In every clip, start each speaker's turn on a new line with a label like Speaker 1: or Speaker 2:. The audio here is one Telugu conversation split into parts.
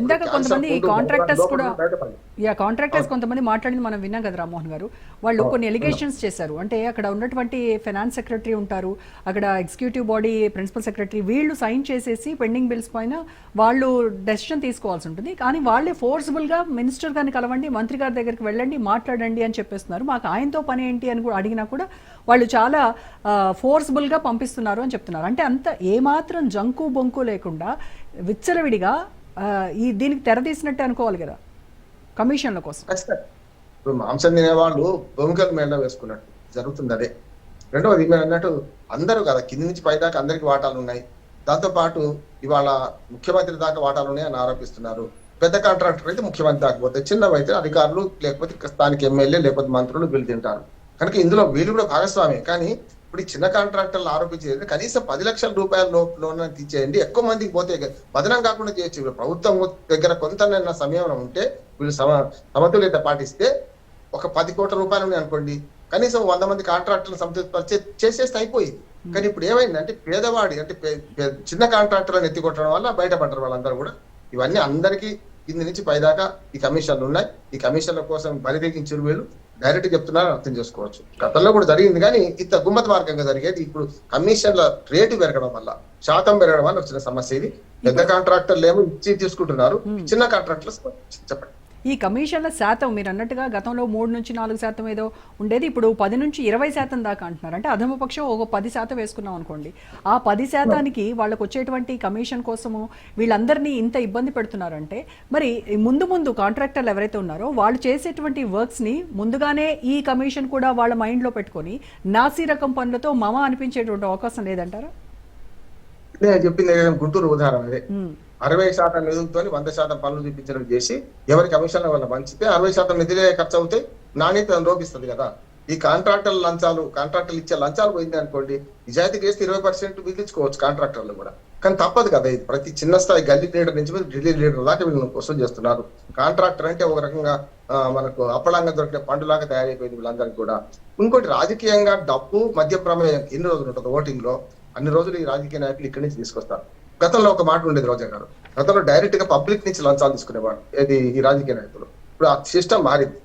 Speaker 1: ఇందాక కొంతమంది కాంట్రాక్టర్స్ కూడా. యా కాంట్రాక్టర్స్ కొంతమంది మాట్లాడింది మనం విన్నాం కదా రామ్మోహన్ గారు. వాళ్ళు కొన్ని ఎలిగేషన్స్ చేశారు. అంటే అక్కడ ఉన్నటువంటి ఫైనాన్స్ సెక్రటరీ ఉంటారు అక్కడ ఎగ్జిక్యూటివ్ బాడీ ప్రిన్సిపల్ సెక్రటరీ వీళ్ళు సైన్ చేసేసి పెండింగ్ బిల్స్ పైన వాళ్ళు డెసిషన్ తీసుకోవాల్సి ఉంటుంది. కానీ వాళ్ళే ఫోర్స్ఫుల్గా మినిస్టర్ గారిని కలవండి మంత్రి గారి దగ్గరికి వెళ్ళండి మాట్లాడండి అని చెప్పేస్తున్నారు. మాకు ఆయనతో పని ఏంటి అని కూడా అడిగినా కూడా వాళ్ళు చాలా ఫోర్స్ఫుల్గా పంపిస్తున్నారు అని చెప్తున్నారు. అంటే అంత ఏమాత్రం జంకు బొంకు లేకుండా విచ్చలవిడిగా ఈ దీనికి తెరదీసినట్టే అనుకోవాలి కదా కమిషన్ల కోసం.
Speaker 2: ఇప్పుడు మాంసం తినేవాళ్ళు భూమికలు మేళ వేసుకున్నట్టు జరుగుతుంది అదే. రెండవది మీరు అన్నట్టు అందరూ కదా కింది నుంచి పైదాకా అందరికి వాటాలు ఉన్నాయి. దాంతో పాటు ఇవాళ ముఖ్యమంత్రి దాకా వాటాలు ఉన్నాయని ఆరోపిస్తున్నారు. పెద్ద కాంట్రాక్టర్ అయితే ముఖ్యమంత్రి దాకపోతే చిన్నవైతే అధికారులు లేకపోతే స్థానిక ఎమ్మెల్యే లేకపోతే మంత్రులు వీళ్ళు తింటారు. కనుక ఇందులో వీళ్ళు కూడా భాగస్వామి. కానీ ఇప్పుడు ఈ చిన్న కాంట్రాక్టర్లు ఆరోపించేది కనీసం పది లక్షల రూపాయల లోన్ తీసేయండి. ఎక్కువ మందికి పోతే బదనం కాకుండా చేయొచ్చు. ఇప్పుడు ప్రభుత్వం దగ్గర కొంత సమయం ఉంటే వీళ్ళు సమ సమతుల్యత పాటిస్తే ఒక పది కోట్ల రూపాయలు ఉన్నాయి అనుకోండి. కనీసం వంద మంది కాంట్రాక్టర్లు సంతృప్తి చేసేస్తే అయిపోయింది. కానీ ఇప్పుడు ఏమైందంటే పేదవాడి అంటే చిన్న కాంట్రాక్టర్లను ఎత్తికొట్టడం వల్ల బయటపడ్డారు వాళ్ళందరూ కూడా. ఇవన్నీ అందరికీ కింది నుంచి పైదాకా ఈ కమిషన్లు ఉన్నాయి. ఈ కమిషన్ల కోసం బలిదెగించిన వీళ్ళు డైరెక్ట్ చెప్తున్నారు అర్థం చేసుకోవచ్చు. గతంలో కూడా జరిగింది కానీ ఇంత గుమ్మత మార్గంగా జరిగేది ఇప్పుడు కమిషన్ల రేటు పెరగడం వల్ల శాతం పెరగడం వల్ల వచ్చిన సమస్య ఇది. పెద్ద కాంట్రాక్టర్లు ఏమో ఇచ్చి తీసుకుంటున్నారు. చిన్న కాంట్రాక్టర్లు చెప్పండి.
Speaker 1: ఈ కమిషన్ల శాతం మీరు అన్నట్టుగా గతంలో మూడు నుంచి నాలుగు శాతం ఏదో ఉండేది ఇప్పుడు పది నుంచి ఇరవై శాతం దాకా అంటున్నారు. అంటే అధమ పక్షం ఒక పది శాతం వేసుకున్నాం అనుకోండి. ఆ పది శాతానికి వాళ్ళకు వచ్చేటువంటి కమిషన్ కోసము వీళ్ళందరినీ ఇంత ఇబ్బంది పెడుతున్నారంటే మరి ముందు ముందు కాంట్రాక్టర్లు ఎవరైతే ఉన్నారో వాళ్ళు చేసేటువంటి వర్క్స్ని ముందుగానే ఈ కమిషన్ కూడా వాళ్ళ మైండ్లో పెట్టుకొని నాసీ రకం పనులతో మమ అనిపించేటువంటి అవకాశం లేదంటారా?
Speaker 2: చెప్పింది గుంటూరు ఉదాహరణ అరవై శాతం నిధులతో వంద శాతం పనులు చూపించడం చేసి ఎవరికి కమిషన్ల వల్ల వంచితే అరవై శాతం నిధులే ఖర్చు అవుతాయి నాణ్యత లోపిస్తుంది కదా. ఈ కాంట్రాక్టర్ లంచాలు కాంట్రాక్టర్లు ఇచ్చే లంచాలు పోయింది అనుకోండి నిజాయితీ చేస్తే ఇరవై పర్సెంట్ మిగిలించుకోవచ్చు కాంట్రాక్టర్లు కూడా. కానీ తప్పదు కదా ఇది. ప్రతి చిన్న స్థాయి గల్లీ లీడర్ నుంచి మీద ఢిల్లీ లీడర్ దాకా వీళ్ళు వసూలు చేస్తున్నారు. కాంట్రాక్టర్ అంటే ఒక రకంగా మనకు అప్పలంగా దొరికిన పండులాగా తయారైపోయింది వీళ్ళందరికీ కూడా. ఇంకోటి రాజకీయంగా డబ్బు మధ్య ప్రమేయం ఎన్ని రోజులు ఉంటుంది ఓటింగ్లో అన్ని రోజులు ఈ రాజకీయ నాయకులు ఇక్కడి నుంచి తీసుకొస్తారు. గతంలో ఒక మాట ఉండేది రోజా గారు. గతంలో డైరెక్ట్గా పబ్లిక్ నుంచి లంచాలు తీసుకునేవాడు. ఏది ఈ రాజకీయ నాయకులు. ఇప్పుడు ఆ సిస్టమ్ మారింది.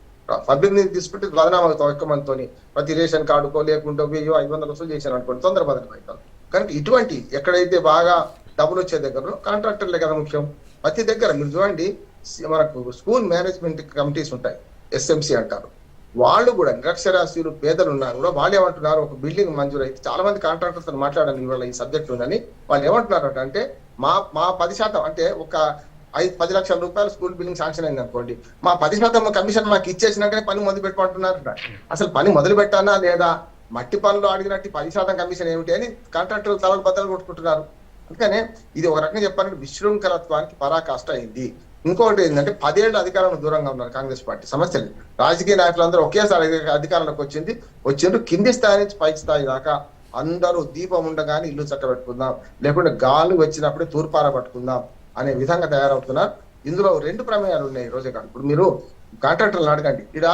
Speaker 2: పబ్లిక్ నుంచి తీసుకుంటే బదనామా అవుతాం ఎక్కువ మందితోని ప్రతి రేషన్ కార్డుకో లేకుంటే వెయ్యో ఐదు వందల వసూలు చేశాను అనుకోండి తొందర బదనం అవుతారు కనుక ఇటువంటి ఎక్కడైతే బాగా డబ్బులు వచ్చే దగ్గర కాంట్రాక్టర్లే కదా ముఖ్యం. ప్రతి దగ్గర మీరు చూడండి మనకు స్కూల్ మేనేజ్మెంట్ కమిటీస్ ఉంటాయి. ఎస్ఎంసి అంటారు. వాళ్ళు కూడా నిరక్షరాస్యులు పేదలు ఉన్నారు కూడా వాళ్ళు ఏమంటున్నారు? ఒక బిల్డింగ్ మంజూరు అయితే చాలా మంది కాంట్రాక్టర్స్తో మాట్లాడాను ఇవాళ ఈ సబ్జెక్ట్ ఉందని. వాళ్ళు ఏమంటున్నారు అంటే మా మా పది శాతం అంటే ఒక ఐదు పది లక్షల రూపాయలు స్కూల్ బిల్డింగ్ శాంక్షన్ అయింది అనుకోండి. మా పది శాతం కమిషన్ మాకు ఇచ్చేసినాకనే పని మొదలు పెట్టుకుంటున్నారు అసలు పని మొదలు పెట్టానా లేదా? మట్టి పనులు అడిగినట్టు పది శాతం కమిషన్ ఏమిటి అని కాంట్రాక్టర్లు తలలు బద్దలు కొట్టుకుంటున్నారు. అందుకనే ఇది ఒక రకంగా చెప్పాలంటే విశృంఖలత్వానికి పరాకాష్ట అయింది. ఇంకొకటి ఏంటంటే పదేళ్ళు అధికారంలో దూరంగా ఉన్నారు కాంగ్రెస్ పార్టీ. సమస్యలు రాజకీయ నాయకులందరూ ఒకేసారి అధికారంలోకి వచ్చింది. వచ్చిండ్రు. కింది స్థాయి నుంచి పై స్థాయి దాకా అందరూ దీపం ఉండగానే ఇల్లు చక్కబెట్టుకుందాం. లేకుంటే గాలి వచ్చినప్పుడే తూర్పార పట్టుకుందాం అనే విధంగా తయారవుతున్నారు. ఇందులో రెండు ప్రమేయాలు ఉన్నాయి ఈ రోజే కాదు. ఇప్పుడు మీరు కాంట్రాక్టర్లను అడగండి. ఇక్కడ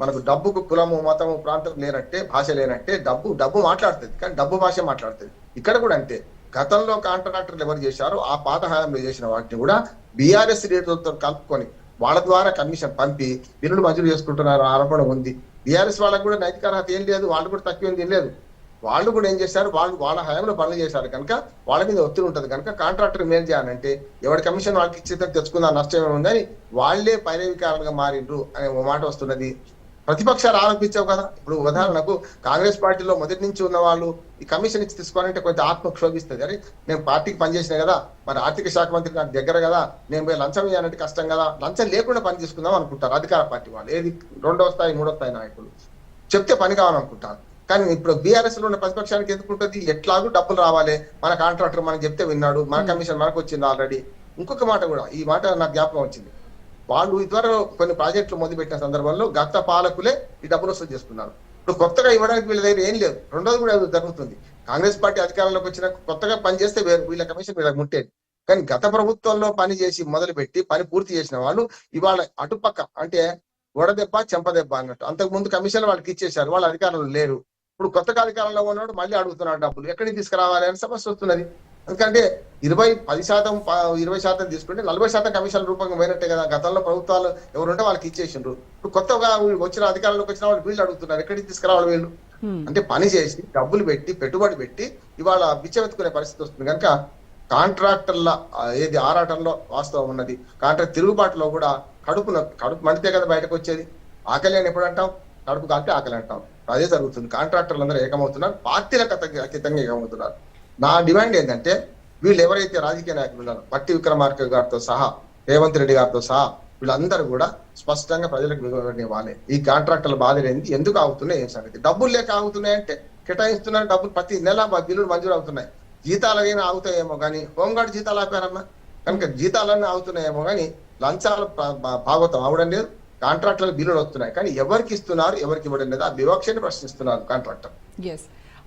Speaker 2: మనకు డబ్బుకు కులము మతము ప్రాంతం లేనట్టే భాష లేనట్టే డబ్బు డబ్బు మాట్లాడుతుంది. కానీ డబ్బు భాష మాట్లాడుతుంది. ఇక్కడ కూడా అంతే. గతంలో కాంట్రాక్టర్లు ఎవరు చేశారో ఆ పాత హయాంలో చేసిన వాటిని కూడా బీఆర్ఎస్ రేట్లతో కలుపుకొని వాళ్ళ ద్వారా కమిషన్ పంపి బిల్లులు మంజూరు చేసుకుంటున్నారు ఆరోపణ ఉంది. బీఆర్ఎస్ వాళ్ళకు కూడా నైతిక అర్హత ఏం లేదు వాళ్ళు కూడా తక్కువ ఏం లేదు వాళ్ళు కూడా ఏం చేశారు? వాళ్ళు వాళ్ళ హయాంలో పనులు చేశారు కనుక వాళ్ళ మీద ఒత్తిడి ఉంటుంది కనుక కాంట్రాక్టర్ ఏం చేయాలంటే ఎవరి కమిషన్ వాళ్ళకి ఇచ్చేది తెచ్చుకుందా నష్టం ఏముందని వాళ్ళే పైరవికారులుగా మారిండ్రు అనే ఓ మాట వస్తున్నది. ప్రతిపక్షాలు ఆరోపించావు కదా? ఇప్పుడు ఉదాహరణకు కాంగ్రెస్ పార్టీలో మొదటి నుంచి ఉన్న వాళ్ళు ఈ కమిషన్ ఇచ్చి తీసుకోవాలంటే కొంచెం ఆత్మ క్షోభిస్తుంది. అరే నేను పార్టీకి పనిచేసిన కదా మరి ఆర్థిక శాఖ మంత్రి నాకు దగ్గర కదా నేను పోయి లంచం ఇవ్వాలంటే కష్టం కదా లంచం లేకుండా పని చేసుకుందాం అనుకుంటారు అధికార పార్టీ వాళ్ళు. ఏది? రెండో స్థాయి మూడో స్థాయి నాయకులు. చెప్తే పని కావాలనుకుంటారు. కానీ ఇప్పుడు బీఆర్ఎస్లో ఉన్న ప్రతిపక్షానికి ఎందుకుంటుంది ఎట్లాగూ డబ్బులు రావాలి. మన కాంట్రాక్టర్ మనకి చెప్తే విన్నాడు మన కమిషన్ మనకు వచ్చింది ఆల్రెడీ ఇంకొక మాట కూడా ఈ మాట నాకు జ్ఞాపకం వచ్చింది. వాళ్ళు ఇదివరకు కొన్ని ప్రాజెక్టులు మొదలుపెట్టిన సందర్భంలో గత పాలకులే ఈ డబ్బులు వసూలు చేసుకున్నారు ఇప్పుడు కొత్తగా ఇవ్వడానికి వీళ్ళ దగ్గర ఏం లేదు. రెండోది కూడా అది జరుగుతుంది. కాంగ్రెస్ పార్టీ అధికారంలోకి వచ్చిన కొత్తగా పని చేస్తే వేరు వీళ్ళ కమిషన్ వీళ్ళకి ముట్టేది. కానీ గత ప్రభుత్వంలో పని చేసి మొదలుపెట్టి పని పూర్తి చేసిన వాళ్ళు ఇవాళ అటుపక్క అంటే వడదెబ్బ చెంపదెబ్బ అన్నట్టు. అంతకు ముందు కమిషన్ వాళ్ళకి ఇచ్చేశారు. వాళ్ళ అధికారంలో లేరు. ఇప్పుడు కొత్తగా అధికారంలో ఉన్నాడు మళ్ళీ అడుగుతున్నాడు డబ్బులు. ఎక్కడికి తీసుకురావాలి అని సమస్య వస్తున్నది. ఎందుకంటే ఇరవై పది శాతం ఇరవై శాతం తీసుకుంటే నలభై శాతం కమిషన్ రూపంగా పోయినట్టే కదా. గతంలో ప్రభుత్వాలు ఎవరుంటే వాళ్ళకి ఇచ్చేసిండ్రు. ఇప్పుడు కొత్తగా వచ్చిన అధికారంలోకి వచ్చిన వాళ్ళు వీళ్ళు అడుగుతున్నారు ఎక్కడికి తీసుకురావాలి వీళ్ళు. అంటే పని చేసి డబ్బులు పెట్టి పెట్టుబడి పెట్టి ఇవాళ బిచ్చమెత్తుకునే పరిస్థితి వస్తుంది. కనుక కాంట్రాక్టర్ల ఏది ఆరాటంలో వాస్తవం ఉన్నది. కాంట్రాక్ట్ తిరుగుబాటులో కూడా కడుపు కడుపు మండితే కదా బయటకు వచ్చేది. ఆకలి అని ఎప్పుడు అంటాం? కడుపు కాలితే ఆకలి అంటాం. అదే జరుగుతుంది. కాంట్రాక్టర్లు అందరూ ఏకమవుతున్నారు. పార్టీలకు అతీతంగా ఏకమవుతున్నారు. నా డిమాండ్ ఏంటంటే వీళ్ళు ఎవరైతే రాజకీయ నాయకులు ఉన్నారో పట్టి విక్రమార్క గారితో సహా రేవంత్ రెడ్డి గారితో సహా వీళ్ళందరూ కూడా స్పష్టంగా ప్రజలకు వివరణ ఇవ్వాలి ఈ కాంట్రాక్టర్ల బాధలు ఎందుకు ఆగుతున్నాయి? ఏం సంగతి? డబ్బులు లేక ఆగుతున్నాయి అంటే కేటాయిస్తున్నారు డబ్బులు ప్రతి నెల మా బిల్లులు మంజూరు అవుతున్నాయి. జీతాలు అయినా ఆగుతాయేమో కానీ హోంగార్డ్ జీతాలు ఆపారమ్మా. కనుక జీతాలన్నీ ఆగుతున్నాయేమో కానీ లంచాలు భాగవతం అవడం లేదు. కాంట్రాక్టులకు బిల్లులు వస్తున్నాయి. కానీ ఎవరికి ఇస్తున్నారు ఎవరికి ఇవ్వడం లేదు? ఆ వివక్షని ప్రశ్నిస్తున్నారు కాంట్రాక్టర్.